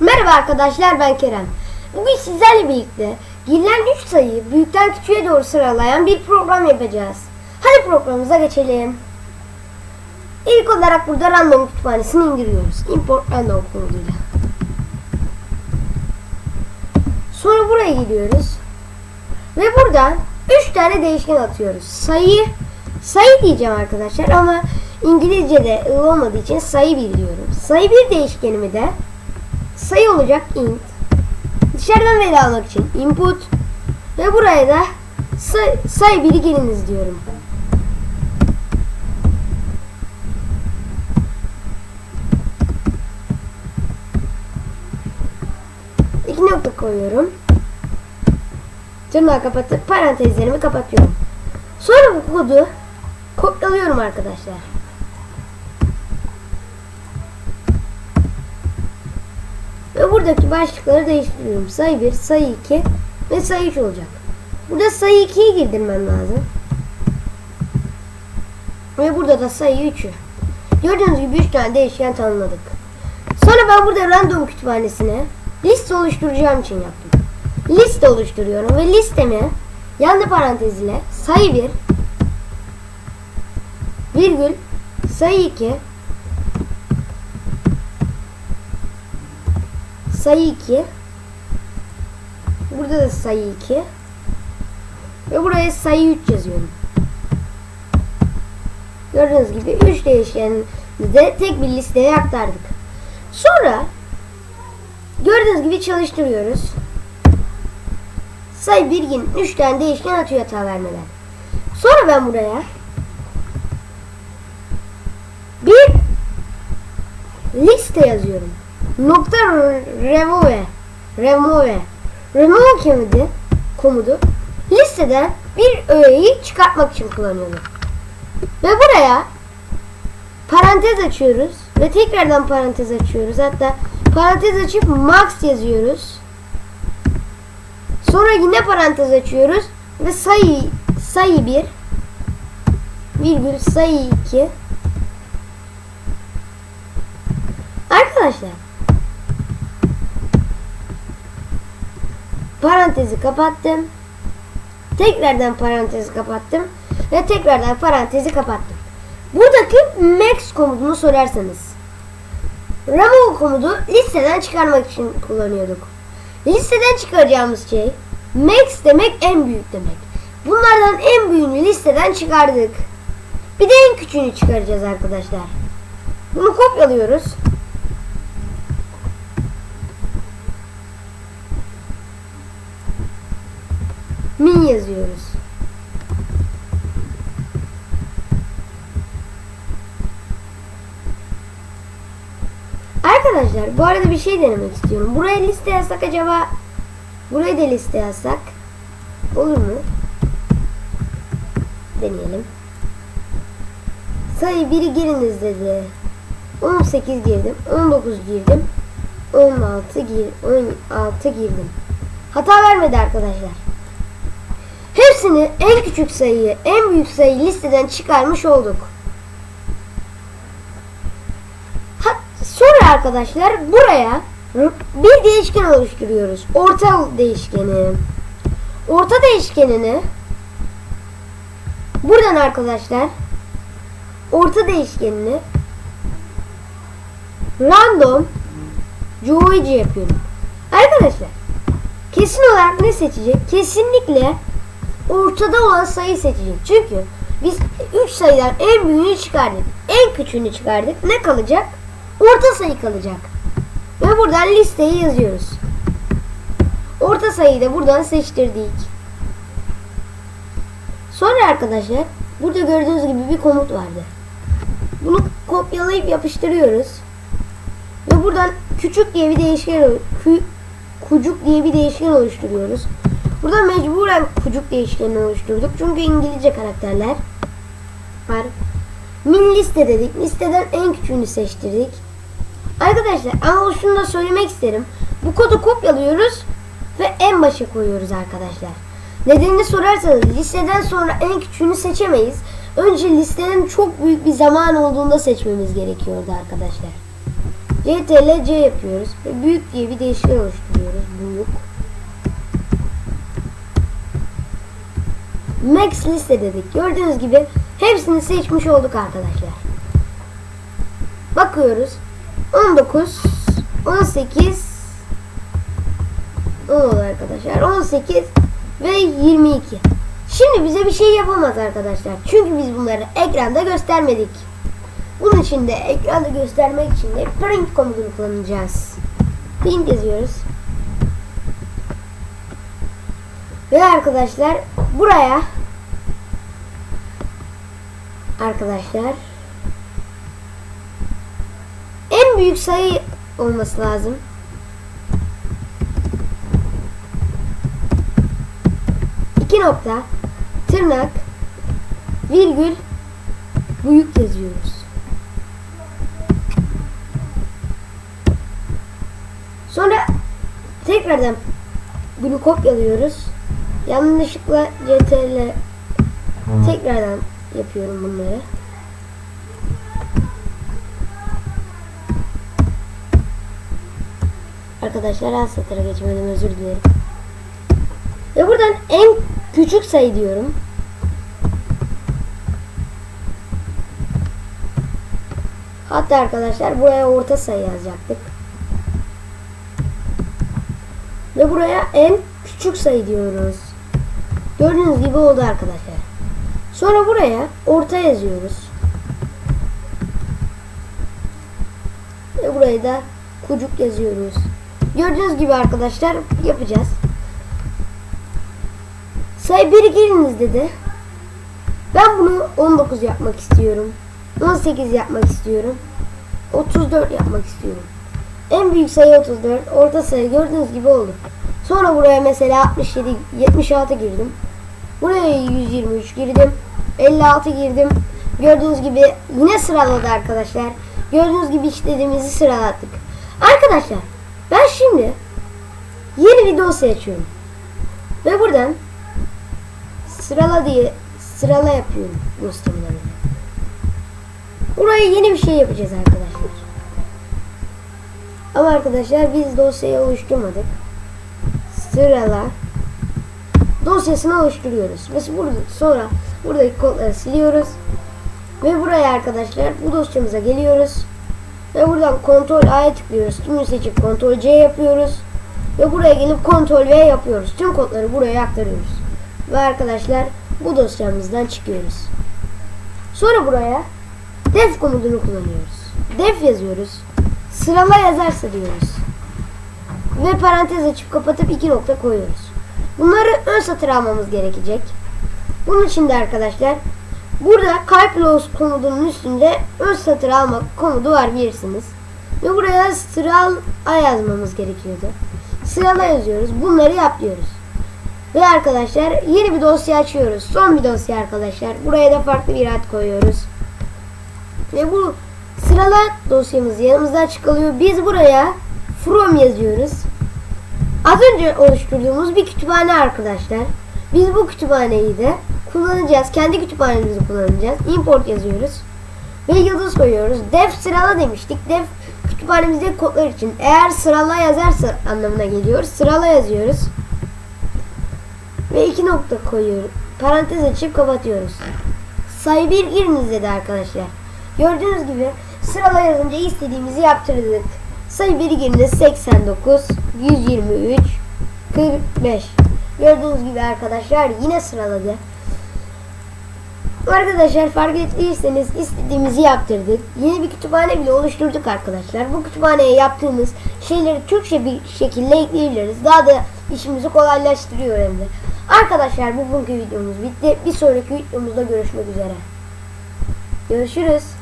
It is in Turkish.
Merhaba arkadaşlar ben Kerem. Bugün sizlerle birlikte girilen 3 sayıyı büyükten küçüğe doğru sıralayan bir program yapacağız. Hadi programımıza geçelim. İlk olarak burada random kütüphanesini indiriyoruz. Import random komutuyla. Sonra buraya gidiyoruz. Ve buradan 3 tane değişken atıyoruz. Sayı sayı diyeceğim arkadaşlar ama İngilizce'de I olmadığı için sayı bir diyorum. Sayı bir değişkenimi de sayı olacak int. Dışarıdan veri almak için input ve buraya da say, sayı biri giriniz diyorum. İki nokta koyuyorum. Tırnağı kapatıp parantezlerimi kapatıyorum. Sonra bu kodu kopyalıyorum arkadaşlar. Buradaki başlıkları değiştiriyorum. Sayı 1, sayı 2 ve sayı 3 olacak. Burada sayı 2'yi girdirmem lazım. Ve burada da sayı 3'ü. Gördüğünüz gibi 3 tane değişken tanımladık. Sonra ben burada random kütüphanesine liste oluşturacağım için yaptım. Liste oluşturuyorum ve listemi yandı parantez ile sayı 1 virgül sayı 2 sayı 2 burada da sayı 2 ve buraya sayı 3 yazıyorum. Gördüğünüz gibi 3 değişkeni de tek bir listeye aktardık. Sonra gördüğünüz gibi çalıştırıyoruz. Sayı bilgin 3 tane değişken atıyor hata vermeden. Sonra ben buraya bir liste yazıyorum. Nokta remove remove remove komudu komudu listeden bir öğeyi çıkartmak için kullanıyorum. Ve buraya parantez açıyoruz ve tekrardan parantez açıyoruz. Hatta parantez açıp max yazıyoruz. Sonra yine parantez açıyoruz ve sayı sayı 1 virgül sayı 2 Arkadaşlar parantezi kapattım. Tekrardan parantezi kapattım ve tekrardan parantezi kapattım. Buradaki max komutunu sorarsanız remove komutu listeden çıkarmak için kullanıyorduk. Listeden çıkaracağımız şey max demek en büyük demek. Bunlardan en büyüğünü listeden çıkardık. Bir de en küçüğünü çıkaracağız arkadaşlar. Bunu kopyalıyoruz. Min yazıyoruz. Arkadaşlar bu arada bir şey denemek istiyorum. Buraya liste yazsak acaba buraya da liste yazsak olur mu? Deneyelim. Sayı biri giriniz dedi. 18 girdim. 19 girdim. 16 gir 16 girdim. Hata vermedi arkadaşlar. Hepsini en küçük sayıyı, en büyük sayıyı listeden çıkarmış olduk. Sonra arkadaşlar buraya bir değişken oluşturuyoruz. Orta değişkeni. Orta değişkenini buradan arkadaşlar orta değişkenini random joyci yapıyorum. Arkadaşlar kesin olarak ne seçecek? Kesinlikle ortada olan sayı seçecek. Çünkü biz 3 sayıdan en büyüğünü çıkardık. En küçüğünü çıkardık. Ne kalacak? Orta sayı kalacak. Ve buradan listeyi yazıyoruz. Orta sayıyı da buradan seçtirdik. Sonra arkadaşlar burada gördüğünüz gibi bir komut vardı. Bunu kopyalayıp yapıştırıyoruz. Ve buradan küçük diye bir değişken kucuk diye bir değişken oluşturuyoruz. Burada mecburen kucuk değişkenini oluşturduk. Çünkü İngilizce karakterler var. Min liste dedik. Listeden en küçüğünü seçtirdik. Arkadaşlar ama şunu da söylemek isterim. Bu kodu kopyalıyoruz ve en başa koyuyoruz arkadaşlar. Nedenini sorarsanız listeden sonra en küçüğünü seçemeyiz. Önce listenin çok büyük bir zaman olduğunda seçmemiz gerekiyordu arkadaşlar. CTRL C yapıyoruz ve büyük diye bir değişken oluşturuyoruz. Büyük. Max liste dedik. Gördüğünüz gibi hepsini seçmiş olduk arkadaşlar. Bakıyoruz. 19 18 o oldu arkadaşlar. 18 ve 22. Şimdi bize bir şey yapamaz arkadaşlar. Çünkü biz bunları ekranda göstermedik. Bunun için de ekranda göstermek için de print komutunu kullanacağız. Print yazıyoruz. Ve arkadaşlar buraya arkadaşlar en büyük sayı olması lazım. İki nokta tırnak virgül büyük yazıyoruz. Sonra tekrardan bunu kopyalıyoruz. Yanlışlıkla CTRL tekrardan yapıyorum bunları. Arkadaşlar alt satıra geçmeden özür dilerim. Ve buradan en küçük sayı diyorum. Hatta arkadaşlar buraya orta sayı yazacaktık. Ve buraya en küçük sayı diyoruz. Gördüğünüz gibi oldu arkadaşlar. Sonra buraya orta yazıyoruz. Ve buraya da kucuk yazıyoruz. Gördüğünüz gibi arkadaşlar yapacağız. Sayı 1 giriniz dedi. Ben bunu 19 yapmak istiyorum. 18 yapmak istiyorum. 34 yapmak istiyorum. En büyük sayı 34. Orta sayı gördüğünüz gibi oldu. Sonra buraya mesela 67, 76 girdim. Buraya 123 girdim. 56 girdim. Gördüğünüz gibi yine sıraladı arkadaşlar. Gördüğünüz gibi işlediğimizi sıralattık. Arkadaşlar ben şimdi yeni bir dosya açıyorum. Ve buradan sırala diye sırala yapıyorum dosyaları. Buraya yeni bir şey yapacağız arkadaşlar. Ama arkadaşlar biz dosyayı oluşturmadık. Sırala dosyasını oluşturuyoruz. Ve burada sonra buradaki kodları siliyoruz. Ve buraya arkadaşlar bu dosyamıza geliyoruz. Ve buradan Ctrl A'ya tıklıyoruz. Tümünü seçip Ctrl C yapıyoruz. Ve buraya gelip Ctrl V yapıyoruz. Tüm kodları buraya aktarıyoruz. Ve arkadaşlar bu dosyamızdan çıkıyoruz. Sonra buraya def komutunu kullanıyoruz. Def yazıyoruz. Sırala yazarsa diyoruz. Ve parantez açıp kapatıp iki nokta koyuyoruz. Bunları ön satır almamız gerekecek. Bunun için de arkadaşlar burada kalp komutunun üstünde ön satır almak komutu var bilirsiniz. Ve buraya sırala yazmamız gerekiyordu. Sırala yazıyoruz. Bunları yap diyoruz. Ve arkadaşlar yeni bir dosya açıyoruz. Son bir dosya arkadaşlar. Buraya da farklı bir ad koyuyoruz. Ve bu sırala dosyamız yanımızda açık kalıyor. Biz buraya from yazıyoruz. Az önce oluşturduğumuz bir kütüphane arkadaşlar. Biz bu kütüphaneyi de kullanacağız. Kendi kütüphanemizi kullanacağız. Import yazıyoruz. Ve yıldız koyuyoruz. Def sırala demiştik. Def kütüphanemizdeki kodlar için. Eğer sırala yazarsa anlamına geliyor. Sırala yazıyoruz. Ve iki nokta koyuyoruz. Parantez açıp kapatıyoruz. Sayı bir giriniz dedi arkadaşlar. Gördüğünüz gibi sırala yazınca istediğimizi yaptırdık. Sayı bir giriniz 89, 123, 45. Gördüğünüz gibi arkadaşlar yine sıraladı. Arkadaşlar fark ettiyseniz istediğimizi yaptırdık. Yeni bir kütüphane bile oluşturduk arkadaşlar. Bu kütüphaneye yaptığımız şeyleri Türkçe bir şekilde ekleyebiliriz. Daha da işimizi kolaylaştırıyor hem de. Arkadaşlar bugünkü videomuz bitti. Bir sonraki videomuzda görüşmek üzere. Görüşürüz.